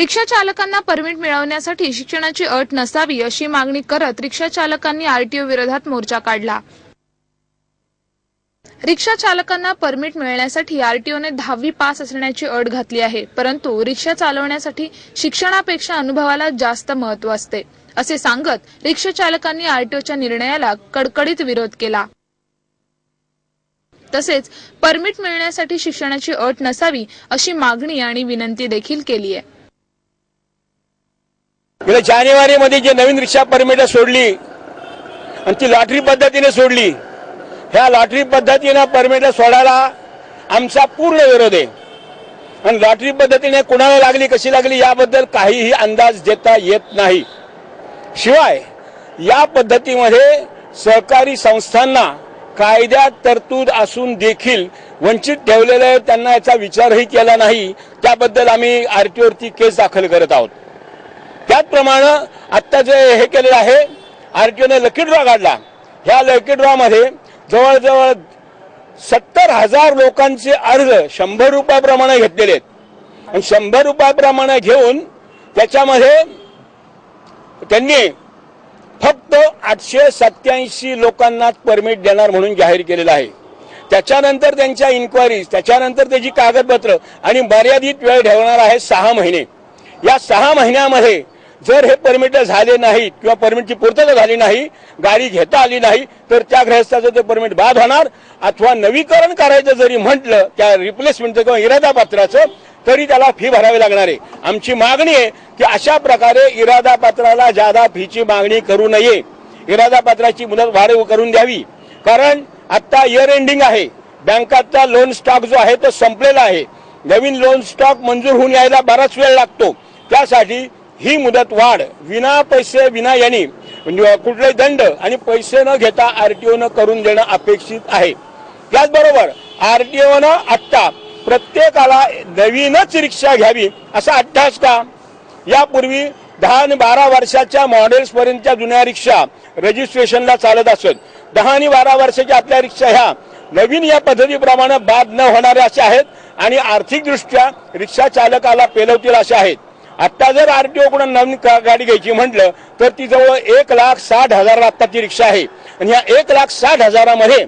रिक्षा चालकांना परमिट मिळवण्यासाठी शिक्षणाची अट नसावी अशी मागणी करत रिक्षा चालकांनी आरटीओ विरोधात मोर्चा काढला. रिक्षा चालकांना परमिट मिळण्यासाठी आरटीओने दहावी पास असण्याची अट घातली आहे परंतु रिक्षा चालवण्यासाठी शिक्षणापेक्षा अनुभवाला जास्त महत्त्व असते असे सांगत रिक्षा चालकांनी आरटीओच्या निर्णयाला कडकडीत विरोध केला. तसेच परमिट मिळण्यासाठी शिक्षणाची अट नसावी अशी मागणी आणि विनंती देखील केली आहे. गेल्या जानेवारीमध्ये जे नवीन रिक्षा परमिट सोडली आणि ती लॉटरी पद्धतीने सोडली ह्या लॉटरी पद्धतीनं परमिट सोडायला आमचा पूर्ण विरोध आहे. आणि लॉटरी पद्धतीने कुणाला लागली कशी लागली याबद्दल काहीही अंदाज देता येत नाही. शिवाय या पद्धतीमध्ये सहकारी संस्थांना कायद्यात तरतूद असून देखील वंचित ठेवलेले त्यांना याचा विचारही केला नाही. त्याबद्दल आम्ही आरटीओवरती केस दाखल करत आहोत. त्याचप्रमाणे आत्ता जे हे केलेलं आहे आर केओने लकी ड्रॉ काढला. ह्या लकी ड्रॉमध्ये जवळजवळ सत्तर हजार लोकांचे अर्ज शंभर रुपयाप्रमाणे घेतलेले आहेत. आणि शंभर रुपयाप्रमाणे घेऊन त्याच्यामध्ये त्यांनी फक्त आठशे सत्याऐंशी लोकांनाच परमिट देणार म्हणून जाहीर केलेलं आहे. त्याच्यानंतर त्यांच्या इन्क्वायरीज त्याच्यानंतर त्याची कागदपत्र आणि मर्यादित वेळ ठेवणार आहे सहा महिने. या सहा महिन्यामध्ये जर हे परमिट झाले नाहीत किंवा परमिटची पूर्तता झाली नाही गाडी घेता आली नाही तर त्या ग्रहस्थाचं ते परमिट बाद होणार. अथवा नवीकरण करायचं जरी म्हटलं त्या रिप्लेसमेंटचं किंवा इरादा पत्राचं तरी त्याला फी भरावी लागणार आहे. आमची मागणी आहे की अशा प्रकारे इरादा पत्राला जादा फीची मागणी करू नये. इरादा पत्राची मुदत वाढ करून द्यावी. कारण आत्ता इयर एंडिंग आहे. बँकाचा लोन स्टॉक जो आहे तो संपलेला आहे. नवीन लोन स्टॉक मंजूर होऊन यायला बराच वेळ लागतो. त्यासाठी ही मुदत वाढ विना पैसे विना यांनी म्हणजे कुठलाही दंड आणि पैसे न घेता आरटीओनं करून देणं अपेक्षित आहे. त्याचबरोबर आरटीओनं आत्ता प्रत्येकाला नवीनच रिक्षा घ्यावी असा अट्टास का? यापूर्वी दहा आणि बारा वर्षाच्या मॉडेल्स पर्यंतच्या जुन्या रिक्षा रजिस्ट्रेशनला चालत असत. दहा आणि बारा वर्षाच्या आपल्या रिक्षा ह्या नवीन या पद्धतीप्रमाणे बाद न होणाऱ्या अशा आहेत आणि आर्थिकदृष्ट्या रिक्षा चालकाला पेलवतील अशा आहेत. आता जर आर टी कडून नवीन का- गाडी घ्यायची म्हटलं तर ती जवळ एक लाख साठ हजार आत्ताची रिक्षा आहे. आणि या एक लाख साठ हजारामध्ये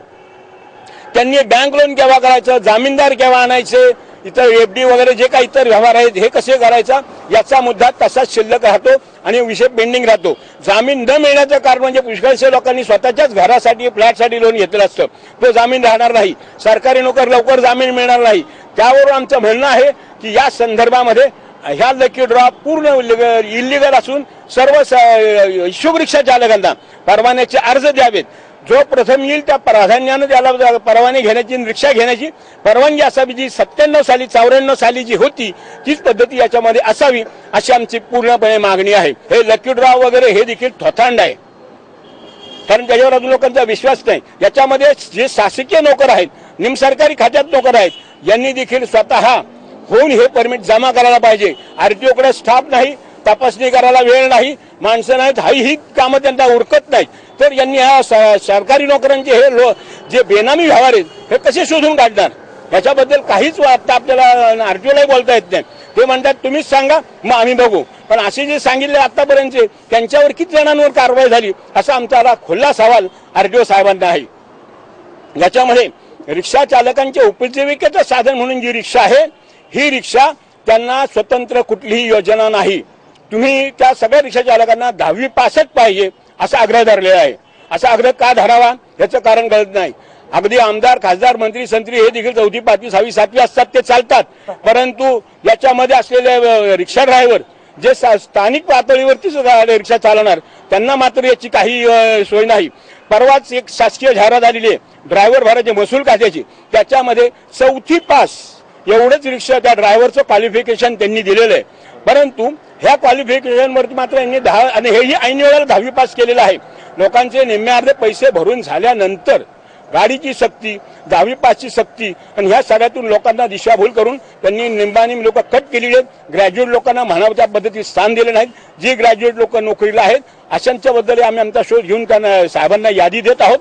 त्यांनी बँक लोन केव्हा करायचं जामीनदार केव्हा आणायचे इतर एफडी वगैरे जे काही इतर व्यवहार आहेत हे कसे करायचा याचा मुद्दा तसाच शिल्लक राहतो आणि विषय पेंडिंग राहतो. जामीन न मिळण्याचं कारण म्हणजे पुष्कळशे लोकांनी स्वतःच्याच घरासाठी फ्लॅटसाठी लोन घेतलं असतं. तो जामीन राहणार नाही. सरकारी नोकर लवकर जामीन मिळणार नाही. त्यावरून आमचं म्हणणं आहे की या संदर्भामध्ये ह्या लकी ड्रॉ पूर्ण इलिगल असून सर्व स- इच्छुक रिक्षा चालकांना परवान्याचे अर्ज द्यावेत. जो प्रथम येईल त्या प्राधान्यानं त्याला परवाने घेण्याची रिक्षा घेण्याची परवानगी असावी जी सत्त्याण्णव साली चौऱ्याण्णव साली जी होती तीच पद्धती याच्यामध्ये असावी अशी आमची पूर्णपणे मागणी आहे. हे लकी ड्रॉ वगैरे हे देखील थोथांड आहे. कारण त्याच्यावर अजून लोकांचा विश्वास नाही. याच्यामध्ये जे शासकीय नोकर आहेत निमसरकारी खात्यात नोकर आहेत यांनी देखील स्वतः होऊन हे परमिट जमा करायला पाहिजे. आरटीओकडे स्टाफ नाही तपासणी करायला वेळ नाही माणसं नाहीत हाही ही कामं त्यांना उरकत नाहीत. तर यांनी ह्या स- सरकारी नोकऱ्यांचे हे लो जे बेनामी व्यवहार आहेत हे कसे शोधून काढणार? याच्याबद्दल काहीच आता आपल्याला आरटीओलाही बोलता येत नाही. ते म्हणतात तुम्हीच सांगा मग आम्ही बघू. पण असे जे सांगितले आतापर्यंतचे त्यांच्यावर किती जणांवर कारवाई झाली असा आमचा आता खुल्ला सवाल आरटीओ साहेबांना आहे. याच्यामध्ये रिक्षा चालकांच्या उपजीविकेचं साधन म्हणून जी रिक्षा आहे ही रिक्षा त्यांना स्वतंत्र कुठलीही योजना नाही. तुम्ही त्या सगळ्या रिक्षा चालकांना दहावी पासच पाहिजे असा आग्रह धरलेला आहे. असा आग्रह का धरावा? याचं कारण कळत नाही. अगदी आमदार खासदार मंत्री संत्री हे देखील चौथी पाचवी सहावी सातवी असतात ते चालतात. परंतु याच्यामध्ये असलेले रिक्षा ड्रायव्हर जे सा- स्थानिक पातळीवरती सुद्धा रिक्षा चालवणार त्यांना मात्र याची काही सोय नाही. परवाच एक शासकीय जाहिरात आलेली आहे. ड्रायव्हर भरायचे महसूल खात्याची. त्याच्यामध्ये चौथी पास एवढंच रिक्षा त्या ड्रायव्हरचं क्वालिफिकेशन त्यांनी दिलेलं आहे. परंतु ह्या क्वालिफिकेशनवरती मात्र यांनी दहा आणि हेही ऐन वेळेला दहावी पास केलेलं आहे. लोकांचे निम्मे अर्धे पैसे भरून झाल्यानंतर गाडीची सक्ती दहावी पाचची सक्ती आणि ह्या सगळ्यातून लोकांना दिशाभूल करून त्यांनी निंबानी लोक कट केलेली आहेत. ग्रॅज्युएट लोकांना म्हणावं त्या पद्धतीत स्थान दिले नाहीत जी ग्रॅज्युएट लोक नोकरीला आहेत अशांच्याबद्दल आम्ही आमचा शोध घेऊन त्यांना साहेबांना यादी देत आहोत.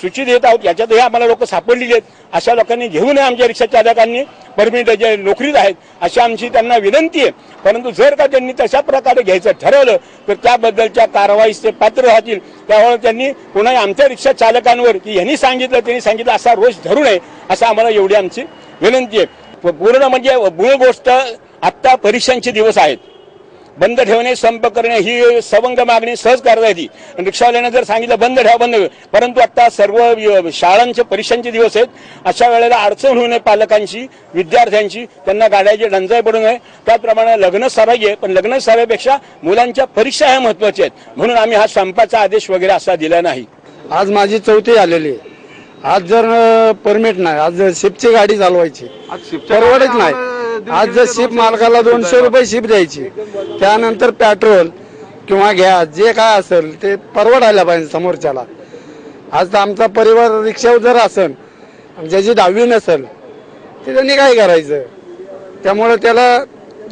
सूची देत आहोत याच्यातही आम्हाला लोक सापडलेली आहेत. अशा लोकांनी घेऊ नये आमच्या रिक्षा चालकांनी. परमिट जे नोकरीत आहेत अशी आमची त्यांना विनंती आहे. परंतु जर का त्यांनी तशा प्रकारे घ्यायचं ठरवलं तर त्याबद्दलच्या कारवाईस ते पात्र राहतील. त्यामुळे त्यांनी पुन्हा आमच्या रिक्षा चालकांवर की यांनी सांगितलं त्यांनी सांगितलं असा रोष धरू नये असं आम्हाला एवढी आमची विनंती आहे. पूर्ण म्हणजे मूळ गोष्ट आत्ता परीक्षांचे दिवस आहेत. बंद ठेवणे संप करणे ही सवंग मागणी सहज करता येते. रिक्षावाल्यानं जर सांगितलं बंद ठेवा बंद. परंतु आता सर्व शाळांचे परीक्षांचे दिवस आहेत. अशा वेळेला अडचण होऊ नये पालकांची विद्यार्थ्यांची त्यांना गाड्याची डंजाई पडू नये. त्याचप्रमाणे लग्न सराई आहे पण लग्न सराईपेक्षा मुलांच्या परीक्षा ह्या महत्त्वाच्या आहेत. म्हणून आम्ही हा संपाचा आदेश वगैरे असा दिला नाही. आज माझी चौथी आलेली आहे. आज जर परमिट नाही. आज जर शिपची गाडी चालवायची. परवडत नाही. आज जर शिप मालकाला दोनशे रुपये शिप द्यायची त्यानंतर पेट्रोल किंवा गॅस जे काय असेल ते परवडायला पाहिजे समोरच्याला. आज तर आमचा परिवार रिक्षावर जर असेल आणि ज्याची दहावी नसेल ते त्यांनी काय करायचं. त्यामुळे त्याला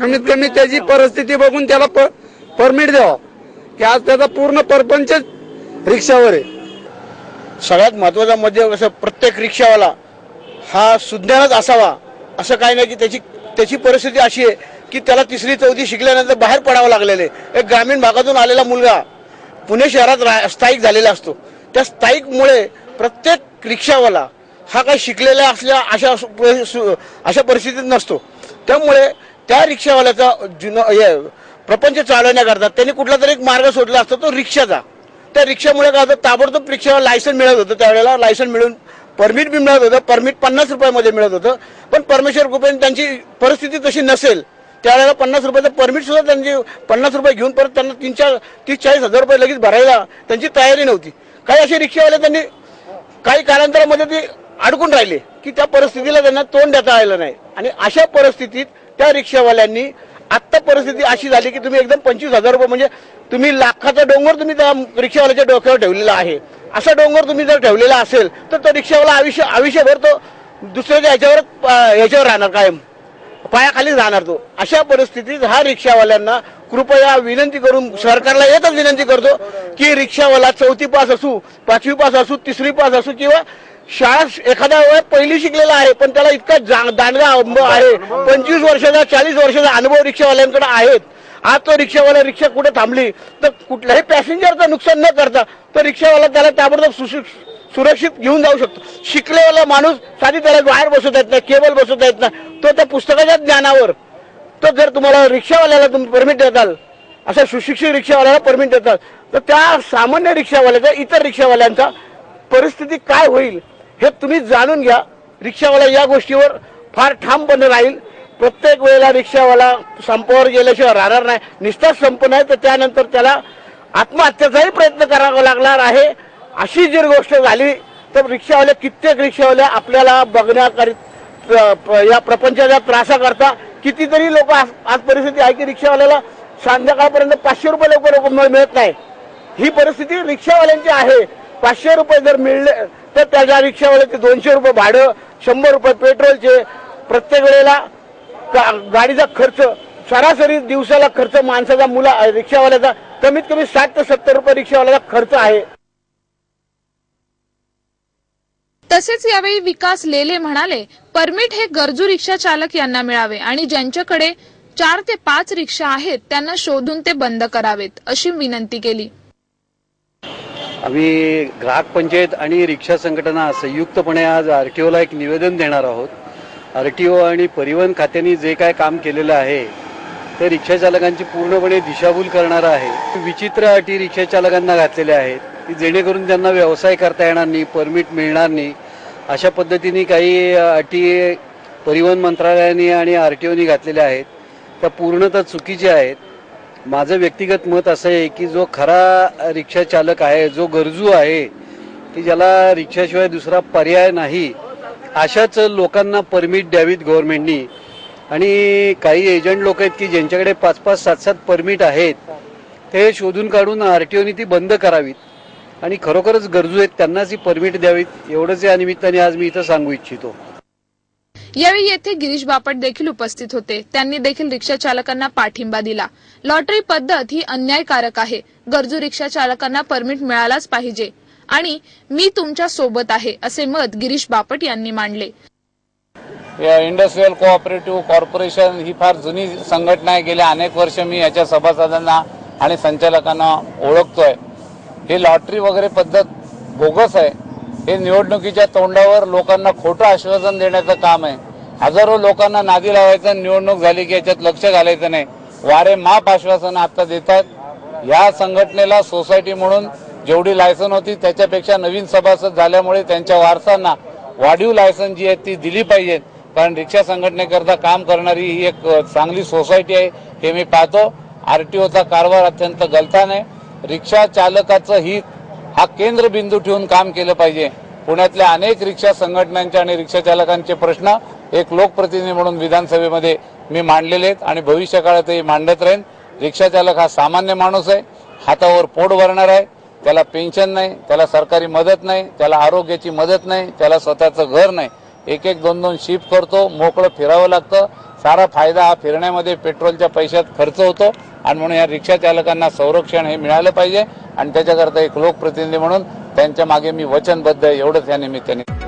कमीत कमी त्याची परिस्थिती बघून त्याला परमिट द्यावा. की आज त्याचा पूर्ण परपंच रिक्षावर आहे. सगळ्यात महत्त्वाचा मध्ये कसं प्रत्येक रिक्षावाला हा सुज्ञानच असावा असं काही नाही की त्याची त्याची परिस्थिती अशी आहे की त्याला तिसरी चौथी शिकल्यानंतर बाहेर पडावं लागलेलं आहे. एक ग्रामीण भागातून आलेला मुलगा पुणे शहरात रा- स्थायिक झालेला असतो. त्या स्थायिकमुळे प्रत्येक रिक्षावाला हा काही शिकलेला असल्या अशा अशा परिस्थितीत नसतो. त्यामुळे त्या रिक्षावाल्याचा जुनं प्रपंच चालवण्याकरता त्यांनी कुठला तरी एक मार्ग सोडला असतो तो रिक्षाचा. त्या रिक्षामुळे काय होतं? ताबडतोब रिक्षावर लायसन मिळत होतं त्यावेळेला. लायसन मिळून परमिट बी मिळत होतं परमिट पन्नास रुपयामध्ये मिळत होतं. पण परमेश्वर कृपेने त्यांची परिस्थिती तशी नसेल त्यावेळेला पन्नास रुपयाचं परमिट सुद्धा त्यांची पन्नास रुपये घेऊन परत त्यांना तीन चार तीस चाळीस हजार रुपये लगेच भरायला त्यांची तयारी नव्हती. काही असे रिक्षावाले त्यांनी काही कालांतरामध्ये ते अडकून राहिले की त्या परिस्थितीला त्यांना तोंड देता आलं नाही. आणि अशा परिस्थितीत त्या रिक्षावाल्यांनी आत्ता परिस्थिती अशी झाली की तुम्ही एकदम पंचवीस हजार रुपये म्हणजे तुम्ही लाखाचा डोंगर तुम्ही त्या रिक्षावाल्याच्या डोक्यावर ठेवलेला आहे. असा डोंगर तुम्ही जर ठेवलेला असेल तर तो रिक्षावाला आयुष्य आयुष्यभर तो दुसऱ्याच्या ह्याच्यावर ह्याच्यावर राहणार कायम. पायाखाली राहणार तो. अशा परिस्थितीत हा रिक्षावाल्यांना कृपया विनंती करून सरकारला एकच विनंती करतो की रिक्षावाला चौथी पास असू पाचवी पास असू तिसरी पास असू किंवा शाळा एखाद्या वेळेस पहिली शिकलेला आहे पण त्याला इतका जा- दांडगा अनुभव आहे. पंचवीस वर्षाचा चाळीस वर्षाचा अनुभव रिक्षावाल्यांकडे आहेत. आज तो रिक्षावाला रिक्षा कुठे थांबली? तर कुठल्याही पॅसेंजरचं नुकसान न करता तो रिक्षावाला त्याला ताबडतोब सुशिक- सुरक्षित घेऊन जाऊ शकतो. शिकलेला माणूस साधी त्याला बाहेर बसवता येत नाही केबल बसवता येत नाही. तो त्या पुस्तकाच्या ज्ञानावर तो जर तुम्हाला रिक्षावाल्याला तुम्ही परमिट देताल अशा सुशिक्षित रिक्षावाल्याला परमिट देताल तर त्या सामान्य रिक्षावाल्याचा इतर रिक्षावाल्यांचा परिस्थिती काय होईल हे तुम्ही जाणून घ्या. रिक्षावाला या गोष्टीवर फार ठामपणे राहील. प्रत्येक वेळेला रिक्षावाला संपावर गेल्याशिवाय राहणार नाही. निस्ताच संप नाही तर त्यानंतर त्याला आत्महत्याचाही प्रयत्न करावा लागणार आहे. अशी जर गोष्ट झाली तर रिक्षावाले कित्येक रिक्षावाल्या आपल्याला बघण्याकरिता या प्रपंचाच्या त्रासाकरता कितीतरी लोक आज आज परिस्थिती आहे की रिक्षावाल्याला संध्याकाळपर्यंत पाचशे रुपये लवकर मिळत नाही. ही परिस्थिती रिक्षावाल्यांची आहे. पाचशे रुपये जर मिळले तर त्याच्या रिक्षावाल्याचे दोनशे रुपये भाडं शंभर रुपये पेट्रोलचे प्रत्येक वेळेला गाडीचा खर्च सरासरी दिवसाला खर्च माणसाचा मुला रिक्षावाल्याचा कमीत कमी साठ ते सत्तर रुपये रिक्षावाल्याचा खर्च आहे. तसेच यावेळी विकास लेले म्हणाले परमिट हे गरजू रिक्षा चालक यांना मिळावे आणि ज्यांच्याकडे चार ते पाच रिक्षा आहेत त्यांना शोधून ते बंद करावेत अशी विनंती केली. आम्ही ग्राहक पंचायत आणि रिक्षा संघटना संयुक्तपणे आज आरटीओला एक निवेदन देणार आहोत. आर टी ओ आणि परिवहन खात्याने जे काय काम केलेलं आहे ते रिक्षा चालकांची पूर्णपणे दिशाभूल करणारं आहे. विचित्र अटी रिक्षा चालकांना घातलेल्या आहेत की जेणेकरून त्यांना व्यवसाय करता येणार नाही परमिट मिळणार नाही. अशा पद्धतीने काही अटी परिवहन मंत्रालयाने आणि आर टी ओनी घातलेल्या आहेत. त्या पूर्णतः चुकीच्या आहेत. माझं व्यक्तिगत मत असं आहे की जो खरा रिक्षा चालक आहे जो गरजू आहे की ज्याला रिक्षाशिवाय दुसरा पर्याय नाही अशाच लोकांना परमिट द्यावीत गव्हर्नमेंटनी आणि काही एजंट लोक आहेत की ज्यांच्याकडे पाच पाच सात सात परमिट आहेत ते शोधून काढून आरटीओने ती बंद करावीत. आणि खरोखरच गरजू आहेत त्यांनाच ही परमिट द्यावीत. एवढंच या निमित्ताने आज मी इथं सांगू इच्छितो. यावेळी येथे गिरीश बापट देखील उपस्थित होते. त्यांनी देखील रिक्षा चालकांना पाठिंबा दिला. लॉटरी पद्धत ही अन्यायकारक आहे. गरजू रिक्षा चालकांना परमिट मिळालाच पाहिजे. आणि मी तुमच्यासोबत आहे असे मत गिरीश बापट यांनी मांडले. या इंडस्ट्रीयल कोऑपरेटिव्ह कॉर्पोरेशन ही फार जुनी संघटना आहे. गेल्या अनेक वर्ष मी याच्या सभासदांना आणि संचालकांना ओळखतोय. ही लॉटरी वगैरे पद्धत बोगस आहे. हे निवडणुकीच्या तोंडावर लोकांना खोटं आश्वासन देण्याचं काम आहे. हजारो लोकांना नादी लावायचं निवडणूक झाली की याच्यात लक्ष घालायचं नाही. वारे माप आश्वासन आता देतात या संघटनेला सोसायटी म्हणून जेवढी लायसन होती त्याच्यापेक्षा नवीन सभासद झाल्यामुळे त्यांच्या वारसांना वाढीव लायसन जी आहेत ती दिली पाहिजेत. कारण रिक्षा संघटनेकरता काम करणारी ही एक चांगली सोसायटी आहे हे मी पाहतो. आर टी ओचा कारभार अत्यंत गलतान आहे. रिक्षा चालकाचं हित हा केंद्रबिंदू ठेवून काम केलं पाहिजे. पुण्यातल्या अनेक रिक्षा संघटनांचे आणि रिक्षा चालकांचे प्रश्न एक लोकप्रतिनिधी म्हणून विधानसभेमध्ये मी मांडलेले आहेत आणि भविष्य काळातही मांडत राहीन. रिक्षा चालक हा सामान्य माणूस आहे. हातावर पोट भरणार आहे. त्याला पेन्शन नाही त्याला सरकारी मदत नाही त्याला आरोग्याची मदत नाही त्याला स्वतःचं घर नाही. एक एक दोन दोन शिफ्ट करतो मोकळं फिरावं लागतं. सारा फायदा हा फिरण्यामध्ये पेट्रोलच्या पैशात खर्च होतो आणि म्हणून या रिक्षा चालकांना संरक्षण हे मिळालं पाहिजे. आणि त्याच्याकरता एक लोकप्रतिनिधी म्हणून त्यांच्या मागे मी वचनबद्ध आहे एवढंच या निमित्ताने.